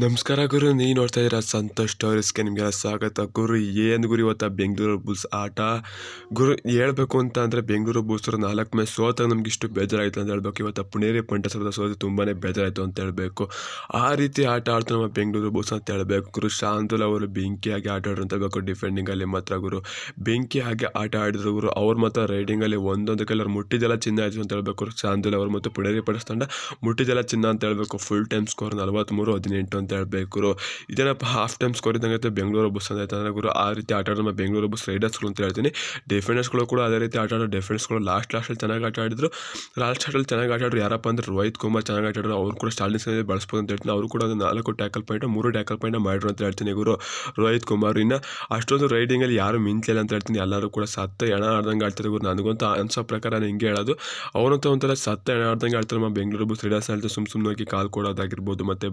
ನಮಸ್ಕಾರ ಗುರು ನೀ ನೋಡ್ತಾ ಇದ್ದೀರಾ ಸಂತೋಷ್ ಸ್ಟೋರೀಸ್ಗೆ ನಿಮಗೆಲ್ಲ ಸ್ವಾಗತ. ಗುರು, ಏನು ಗುರು ಇವತ್ತು ಬೆಂಗಳೂರು ಬುಲ್ಸ್ ಆಟ? ಗುರು, ಹೇಳಬೇಕು ಅಂತ ಅಂದರೆ ಬೆಂಗಳೂರು ಬುಲ್ಸರು ನಾಲ್ಕು ಮ್ಯಾಚ್ ಸೋತಾಗ ನಮ್ಗೆ ಇಷ್ಟು ಬೇಜಾರಾಯಿತು ಅಂತ ಹೇಳ್ಬೇಕು. ಇವತ್ತು ಪುಣೇರಿ ಪಂಟಸರದ ಸೋತು ತುಂಬಾ ಬೇಜಾರಾಯಿತು ಅಂತ ಹೇಳಬೇಕು. ಆ ರೀತಿ ಆಟ ಆಡ್ತಾ ನಮ್ಮ ಬೆಂಗಳೂರು ಬುಲ್ಸ್ ಅಂತ ಹೇಳಬೇಕು. ಗುರು, ಶಾಂತುಲ್ ಅವರು ಬೆಂಕಿಯಾಗಿ ಆಟ ಆಡ್ರು ಅಂತ ಹೇಳ್ಬೇಕು ಡಿಫೆಂಡಿಂಗಲ್ಲಿ ಮಾತ್ರ ಗುರು. ಬೆಂಕಿ ಹಾಗೆ ಆಟ ಆಡಿದ್ರು ಗುರು, ಅವ್ರು ಮಾತ್ರ ರೈಡಿಂಗಲ್ಲಿ ಒಂದೊಂದು ಕಲರ್ ಮುಟ್ಟಿದೆಲ್ಲ ಚಿನ್ನ ಆಯಿತು ಅಂತ ಹೇಳ್ಬೇಕು ಶಾಂತುಲ್ ಅವರು ಮತ್ತು ಪುಣೇರಿ ಪಂಟಸ್ ತಂಡ ಮುಟ್ಟಿದೆಲ್ಲ ಚಿನ್ನ ಅಂತ ಹೇಳ್ಬೇಕು. ಫುಲ್ ಟೈಮ್ ಸ್ಕೋರ್ ನಲವತ್ತ್ಮೂರು ಹದಿನೆಂಟು ಅಂತ ಹೇಳ್ಬೇಕು ಗುರು. ಇದೇನಪ್ಪ ಹಾಫ್ ಟೈಮ್ ಸ್ಕೋರ್ ಇದ್ದಂಗೆ ಬೆಂಗಳೂರು ಬಸ್ ಅಂತ ಆಯ್ತಂದ್ರೆ ಗುರು, ಆ ರೀತಿ ಆಟ ಆಡೋ ಬೆಂಗಳೂರು ಬಸ್ ರೈಡರ್ಸ್ಗಳು ಅಂತ ಹೇಳ್ತೀನಿ. ಡಿಫೆಂಡರ್ಸ್ಗಳು ಕೂಡ ಅದೇ ರೀತಿ ಆಟ ಆಡೋ ಡಿಫೆನ್ಸ್ಗಳು ಲಾಸ್ಟ್ ಲಾಸ್ಟಲ್ಲಿ ಚೆನ್ನಾಗಿ ಆಟ ಆಡಿದ್ರು. ಲಾಸ್ಟ್ ಆಟಲ್ಲಿ ಚೆನ್ನಾಗಿ ಆಟ ಯಾರಪ್ಪ ಅಂದ್ರೆ ರೋಹಿತ್ ಕುಮಾರ್ ಚೆನ್ನಾಗಿ ಆಟ ಆಡ್ರು ಅವ್ರು ಕೂಡ ಸ್ಟಾರ್ಟಿಂಗ್ ಸಮಯದಲ್ಲಿ ಬಳಸ್ಬೋದು ಅಂತ ಹೇಳ್ತೀನಿ. ಅವರು ಕೂಡ ಒಂದು ನಾಲ್ಕು ಟ್ಯಾಕಲ್ ಪಾಯಿಂಟ್ ಮೂರು ಟ್ಯಾಕಲ್ ಪಾಯಿಂಟ್ ಮಾಡಿದ್ರು ಅಂತ ಹೇಳ್ತೀನಿ ಗುರು. ರೋಹಿತ್ ಕುಮಾರ್ ಇನ್ನ ಅಷ್ಟೊಂದು ರೈಡಿಂಗಲ್ಲಿ ಯಾರು ಮಿಂತಿಲ್ಲ ಅಂತ ಹೇಳ್ತೀನಿ. ಎಲ್ಲರೂ ಕೂಡ ಸತ್ತ ಎಣ ಆಡ್ದಂಗೆ ಆಡ್ತಾರೆ ಗುರು. ನನಗಂತೂ ಅನ್ಸೋ ಪ್ರಕಾರ ನಾನು ಹಿಂಗೆ ಹೇಳೋದು. ಅವನಂತೂ ಒಂಥರ ಸತ್ತ ಎಣ ಆಡ್ದಂಗೆ ಆಡ್ತಾರೆ ಬೆಂಗಳೂರು ಬಸ್ ರೈಡರ್ಸ್ ಹೇಳ್ತಾರೆ ಸುಮ್ಮ ಸುಮ್ಮನೆ ಹೋಗಿ ಕಾಲ್ ಕೊಡೋದಾಗಿರ್ಬೋದು. ಮತ್ತು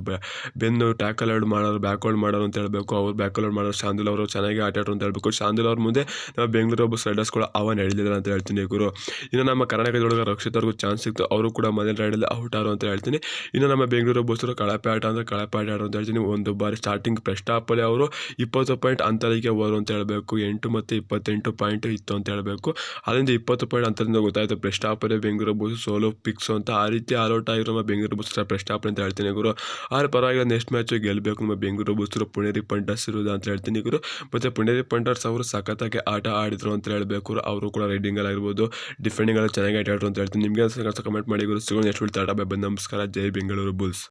ಬೆನ್ನು ಟ್ಯಾಕಲ್ ಔಟ್ ಮಾಡೋರು ಬ್ಯಾಕ್ ಔಟ್ ಮಾಡೋರು ಅಂತ ಹೇಳಬೇಕು. ಅವ್ರು ಬ್ಯಾಕ್ ಔಟ್ ಮಾಡೋರು ಶಾಂದುಲ್ ಅವರು ಚೆನ್ನಾಗಿ ಆಟ ಆಡೋರು ಅಂತ ಹೇಳ್ಬೇಕು. ಶಾಂದುಲ್ ಅವ್ರ ಮುಂದೆ ನಮ್ಮ ಬೆಂಗಳೂರು ಒಬ್ಬ ರೈಡರ್ಸ್ ಕೂಡ ಅವನ್ ನಡೆಯಲಿಲ್ಲ ಅಂತ ಹೇಳ್ತೀನಿ ಗುರು. ಇನ್ನು ನಮ್ಮ ಕರ್ನಾಟಕದೊಳಗೆ ರಕ್ಷಿತ್ ಅವ್ರಿಗೂ ಚಾನ್ಸ್ ಸಿಕ್ತು. ಅವರು ಕೂಡ ಮೊದಲ ರೈಡಲ್ಲಿ ಔಟ್ ಆರು ಅಂತ ಹೇಳ್ತೀನಿ. ಇನ್ನು ನಮ್ಮ ಬೆಂಗಳೂರು ಬಸ್ಸರು ಕಳಪೆ ಆಟ ಅಂದರೆ ಕಳಪೆ ಆಟ ಅಂತ ಹೇಳ್ತೀನಿ. ಒಂದು ಬಾರಿ ಸ್ಟಾರ್ಟಿಂಗ್ ಹಾಫಲ್ಲಿ ಅವರು ಇಪ್ಪತ್ತು ಪಾಯಿಂಟ್ ಅಂತರಿಗೆ ಹೋರು ಅಂತ ಹೇಳಬೇಕು. ಎಂಟು ಮತ್ತು ಇಪ್ಪತ್ತೆಂಟು ಪಾಯಿಂಟ್ ಇತ್ತು ಅಂತ ಹೇಳಬೇಕು. ಅದರಿಂದ ಇಪ್ಪತ್ತು ಪಾಯಿಂಟ್ ಅಂತರಿಂದ ಗೊತ್ತಾಯಿತು. ಪ್ರಶ್ಟಾಪಲ್ಲಿ ಬೆಂಗಳೂರು ಬಸ್ಸು ಸೋಲೋ ಪಿಕ್ಸು ಅಂತ ಆ ರೀತಿ ಆಲ್ಔಟ್ ಆಗಿರೋ ಬೆಂಗಳೂರು ಬಸ್ ಹಾಪ್ ಅಂತ ಹೇಳ್ತೀನಿ ಗುರು. ಆದ್ರೆ ಪರವಾಗಿಲ್ಲ ನೆಕ್ಸ್ಟ್ ಮ್ಯಾಚ್ ಗೆಲ್ಲಬೇಕು ನಮ್ಮ ಬೆಂಗಳೂರು ಬಸ್ಸರು ಪುಣೇರಿ ಪಂಟರ್ಸ್ ಇರೋದು ಅಂತ ಹೇಳ್ತೀನಿ ಗುರು ಮತ್ತು ಪುಣೇರಿ ಪಂಟರ್ಸ್ ಅವರು ಸಖತ್ತಾಗಿ ಆಟ ಆಡಿದ್ರು ಅಂತ ಹೇಳಬೇಕು. ಅವರು ಕೂಡ ರೈಡಿಂಗಲ್ಲಿ ಆಗಿರ್ಬೋದು ಡಿಫೆಂಡಿಂಗಲ್ಲಿ ಚೆನ್ನಾಗಿ ಆಟ ಆಡ್ರು ಅಂತ ಹೇಳ್ತೀನಿ. ನಿಮಗೆ ಕಮೆಂಟ್ ಮಾಡಿ ಗುರು ಸಿಗೋಣ ನೆಕ್ಸ್ಟ್ ಬಂದು ನಮಸ್ಕಾರ. ಜೈ ಬೆಂಗಳೂರು ಬುಲ್ಸ್.